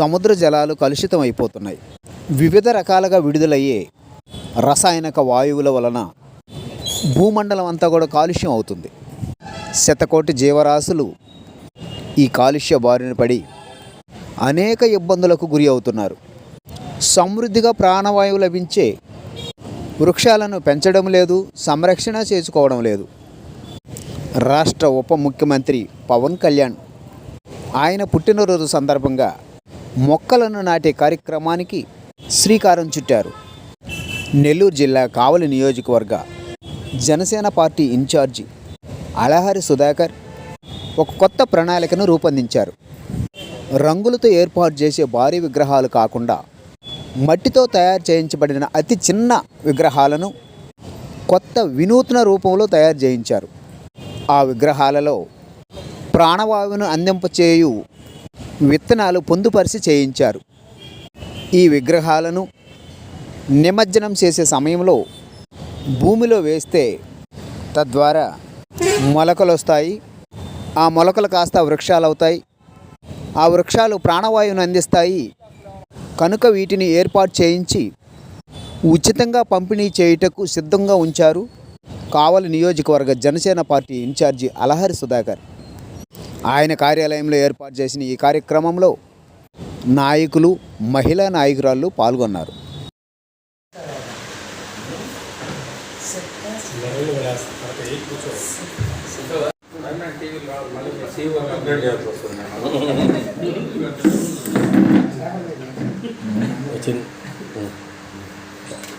సముద్ర జలాలు కలుషితం అయిపోతున్నాయి. వివిధ రకాలుగా విడుదలయ్యే రసాయనిక వాయువుల వలన భూమండలం అంతా కూడా కాలుష్యం అవుతుంది. శతకోటి జీవరాశులు ఈ కాలుష్య బారిన పడి అనేక ఇబ్బందులకు గురి అవుతున్నారు. సమృద్ధిగా ప్రాణవాయువు లభించే వృక్షాలను పెంచడం లేదు సంరక్షణ చేసుకోవడం లేదు. రాష్ట్ర ఉప ముఖ్యమంత్రి పవన్ కళ్యాణ్ ఆయన పుట్టినరోజు సందర్భంగా మొక్కలను నాటే కార్యక్రమానికి శ్రీకారం చుట్టారు. నెల్లూరు జిల్లా కావలి నియోజకవర్గ జనసేన పార్టీ ఇన్ఛార్జి అలహరి సుధాకర్ ఒక కొత్త ప్రణాళికను రూపొందించారు. రంగులతో ఏర్పాటు చేసే భారీ విగ్రహాలు కాకుండా మట్టితో తయారు చేయించబడిన అతి చిన్న విగ్రహాలను కొత్త వినూత్న రూపంలో తయారు చేయించారు. ఆ విగ్రహాలలో ప్రాణవాయువును అందింపచేయు విత్తనాలు పొందుపరిచి చేయించారు. ఈ విగ్రహాలను నిమజ్జనం చేసే సమయంలో భూమిలో వేస్తే తద్వారా మొలకలు వస్తాయి ఆ మొలకలు కాస్త వృక్షాలు అవుతాయి ఆ వృక్షాలు ప్రాణవాయువును అందిస్తాయి. కనుక వీటిని ఏర్పాటు చేయించి ఉచితంగా పంపిణీ చేయుటకు సిద్ధంగా ఉంచారు. కావలి నియోజకవర్గ జనసేన పార్టీ ఇన్ఛార్జి అలహరి సుధాకర్. ఆయన కార్యాలయంలో ఏర్పాటు చేసిన ఈ కార్యక్రమంలో నాయకులు మహిళా నాయకురాళ్ళు పాల్గొన్నారు.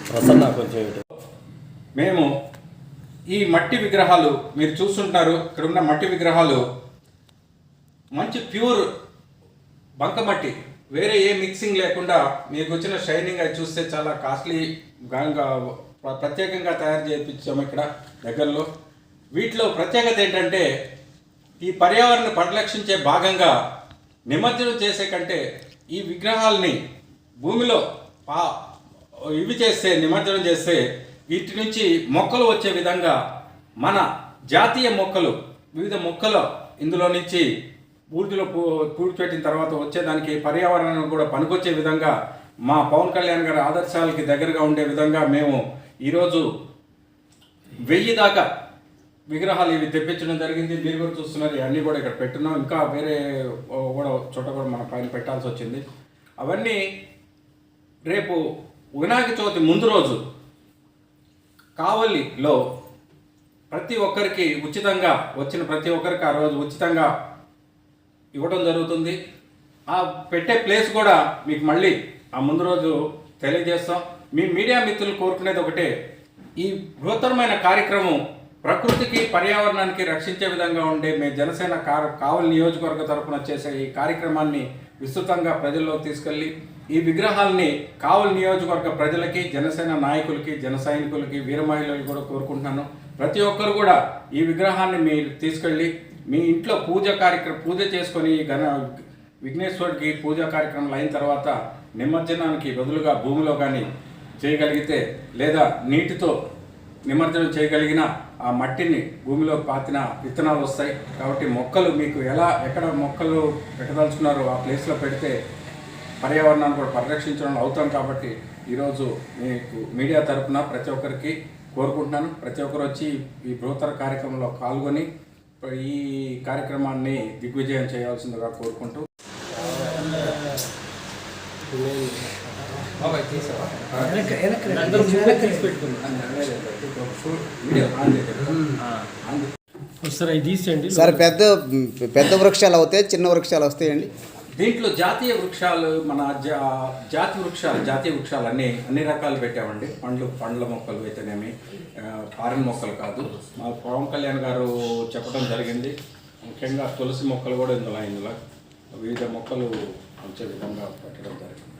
ప్రసన్న కొంచెం మేము ఈ మట్టి విగ్రహాలు మీరు చూస్తుంటారు ఇక్కడ ఉన్న మట్టి విగ్రహాలు మంచి ప్యూర్ బంకమట్టి. వేరే ఏ మిక్సింగ్ లేకుండా మీకు వచ్చిన షైనింగ్ అది చూస్తే చాలా కాస్ట్లీ ప్రత్యేకంగా తయారు చేయించాము ఇక్కడ దగ్గరలో. వీటిలో ప్రత్యేకత ఏంటంటే ఈ పర్యావరణ పరిరక్షించే భాగంగా నిమజ్జనం చేసే కంటే ఈ విగ్రహాలని భూమిలో పా ఇవి చేస్తే నిమజ్జనం చేస్తే వీటి నుంచి మొక్కలు వచ్చే విధంగా మన జాతీయ మొక్కలు వివిధ మొక్కలు ఇందులో నుంచి పూర్తిలో పూ పూడ్చిపెట్టిన తర్వాత వచ్చేదానికి పర్యావరణం కూడా పనికొచ్చే విధంగా మా పవన్ కళ్యాణ్ గారి ఆదర్శాలకి దగ్గరగా ఉండే విధంగా మేము ఈరోజు వెయ్యి దాకా విగ్రహాలు ఇవి తెప్పించడం జరిగింది. మీరు కూడా చూస్తున్నారు ఇవన్నీ కూడా ఇక్కడ పెట్టున్నాం ఇంకా వేరే కూడా చోట కూడా మన పైన పెట్టాల్సి వచ్చింది. అవన్నీ రేపు వినాయక చవితి ముందు రోజు కావలిలో ప్రతి ఒక్కరికి ఉచితంగా వచ్చిన ప్రతి ఒక్కరికి ఆ రోజు ఉచితంగా ఇవ్వడం జరుగుతుంది. ఆ పెట్టే ప్లేస్ కూడా మీకు మళ్ళీ ఆ ముందు రోజు తెలియజేస్తాం. మీ మీడియా మిత్రులు కోరుకునేది ఒకటే ఈ బృహత్తరమైన కార్యక్రమం ప్రకృతికి పర్యావరణానికి రక్షించే విధంగా ఉండే మీ జనసేన కా- కావలి నియోజకవర్గ తరఫున చేసే ఈ కార్యక్రమాన్ని విస్తృతంగా ప్రజల్లోకి తీసుకెళ్ళి ఈ విగ్రహాల్ని కావలి నియోజకవర్గ ప్రజలకి జనసేన నాయకులకి జన సైనికులకి వీరమహిళలకి కూడా కోరుకుంటున్నాను. ప్రతి ఒక్కరు కూడా ఈ విగ్రహాన్ని మీరు తీసుకెళ్ళి మీ ఇంట్లో పూజ కార్యక్రమం పూజ చేసుకొని గణ విఘ్నేశ్వరుడికి పూజా కార్యక్రమాలు అయిన తర్వాత నిమజ్జనానికి బదులుగా భూమిలో కానీ చేయగలిగితే లేదా నీటితో నిమజ్జనం చేయగలిగిన ఆ మట్టిని భూమిలో పాతిన విత్తనాలు వస్తాయి. కాబట్టి మొక్కలు మీకు ఎలా ఎక్కడ మొక్కలు పెట్టదలుచుకున్నారో ఆ ప్లేస్లో పెడితే పర్యావరణాన్ని కూడా పరిరక్షించడం అవుతాం కాబట్టి ఈరోజు మీకు మీడియా తరఫున ప్రతి ఒక్కరికి కోరుకుంటున్నాను. ప్రతి ఒక్కరు వచ్చి ఈ బృహత్తర కార్యక్రమంలో పాల్గొని ఈ కార్యక్రమాన్ని దిగ్విజయం చేయాల్సిందిగా కోరుకుంటూ సార్ పెద్ద పెద్ద వృక్షాలు అవుతాయి చిన్న వృక్షాలు వస్తాయండి. దీంట్లో జాతీయ వృక్షాలు మన జా జాతి వృక్షాలు జాతీయ వృక్షాలు అన్ని అన్ని రకాలు పెట్టామండి. పండ్లు పండ్ల మొక్కలు అయితేనేమి ఫారిన్ మొక్కలు కాదు. మా పవన్ కళ్యాణ్ గారు చెప్పడం జరిగింది. ముఖ్యంగా తులసి మొక్కలు కూడా ఇందులో ఇందులో. వివిధ మొక్కలు వచ్చే విధంగా పెట్టడం జరిగింది.